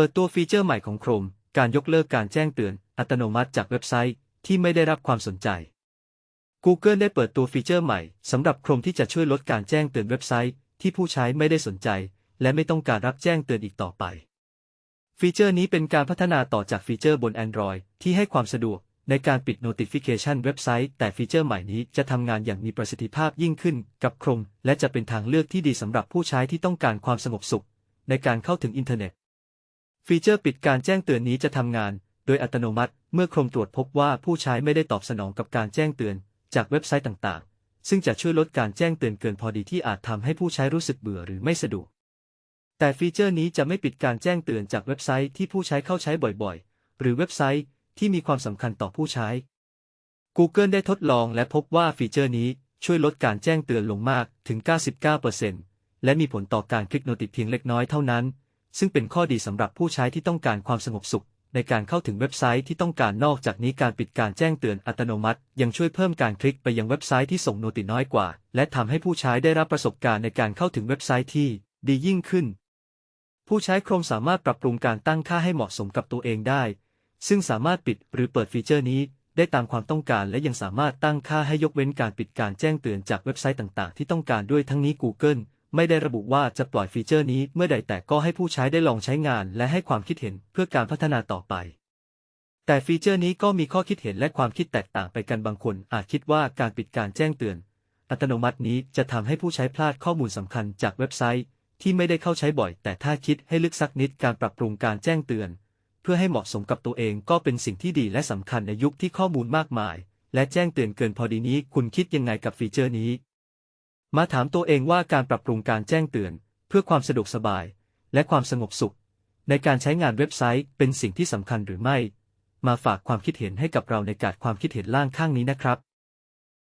ปิดตัวฟีเจอร์ใหม่ของ Chrome การยกเลิกการแจ้งเตือน อัตโนมัติจากเว็บไซต์ที่ไม่ได้รับความสนใจ Google ได้เปิดตัวฟีเจอร์ใหม่สำหรับ Chrome ที่จะช่วยลดการแจ้งเตือนเว็บไซต์ที่ผู้ใช้ไม่ได้สนใจ และไม่ต้องการรับแจ้งเตือนอีกต่อไป ฟีเจอร์นี้เป็นการพัฒนาต่อจากฟีเจอร์บน Android ที่ให้ความสะดวกในการปิด notification เว็บไซต์ แต่ฟีเจอร์ใหม่นี้จะทำงานอย่างมีประสิทธิภาพยิ่งขึ้นกับ Chrome และจะเป็นทางเลือกที่ดีสำหรับผู้ใช้ที่ต้องการความสงบสุขในการเข้าถึงอินเทอร์เน็ต ฟีเจอร์ปิดการแจ้งเตือนนี้จะทำงาน โดยอัตโนมัติเมื่อ Chrome ตรวจพบว่าผู้ใช้ไม่ได้ตอบสนองกับการแจ้งเตือน จากเว็บไซต์ต่างๆ ซึ่งจะช่วยลดการแจ้งเตือนเกินพอดีที่อาจทำให้ผู้ใช้รู้สึกเบื่อหรือไม่สะดวก แต่ฟีเจอร์นี้จะไม่ปิดการแจ้งเตือนจากเว็บไซต์ที่ผู้ใช้เข้าใช้บ่อยๆ หรือเว็บไซต์ที่มีความสำคัญต่อผู้ใช้ Google ได้ทดลองและพบว่าฟีเจอร์นี้ช่วยลดการแจ้งเตือนลงมากถึง 99%และมีผลต่อการคลิกโนติเพียงเล็กน้อยเท่านั้น ซึ่งเป็นข้อดีสำหรับผู้ใช้ที่ต้องการความสงบสุข ในการเข้าถึงเว็บไซต์ที่ต้องการนอกจากนี้การปิดการแจ้งเตือนอัตโนมัติ ยังช่วยเพิ่มการคลิกไปยังเว็บไซต์ที่ส่งโนติน้อยกว่า และทำให้ผู้ใช้ได้รับประสบการณ์ในการเข้าถึงเว็บไซต์ที่ดียิ่งขึ้น ผู้ใช้โครมสามารถปรับปรุงการตั้งค่าให้เหมาะสมกับตัวเองได้ ซึ่งสามารถปิดหรือเปิดฟีเจอร์นี้ได้ตามความต้องการและยังสามารถตั้งค่าให้ยกเว้นการปิดการแจ้งเตือนจากเว็บไซต์ต่าง ๆ ที่ต้องการด้วยทั้งนี้ Google ไม่ได้ระบุว่าจะปล่อยฟีเจอร์นี้เมื่อใดแต่ก็ให้ผู้ใช้ได้ลองใช้งานและให้ความคิดเห็นเพื่อการพัฒนาต่อไป แต่ฟีเจอร์นี้ก็มีข้อคิดเห็นและความคิดแตกต่างไปกันบางคน อาจคิดว่าการปิดการแจ้งเตือน อัตโนมัตินี้จะทำให้ผู้ใช้พลาดข้อมูลสำคัญจากเว็บไซต์ ที่ไม่ได้เข้าใช้บ่อย แต่ถ้าคิดให้ลึกสักนิดการปรับปรุงการแจ้งเตือน เพื่อให้เหมาะสมกับตัวเองก็เป็นสิ่งที่ดีและสำคัญในยุคที่ข้อมูลมากมาย และแจ้งเตือนเกินพอดีนี้ คุณคิดยังไงกับฟีเจอร์นี้ มาถามตัวเองว่าการปรับปรุงการแจ้งเตือน เพื่อความสะดวกสบาย และความสงบสุข ในการใช้งานเว็บไซต์เป็นสิ่งที่สำคัญหรือไม่ มาฝากความคิดเห็นให้กับเราในการความคิดเห็นล่างข้างนี้นะครับ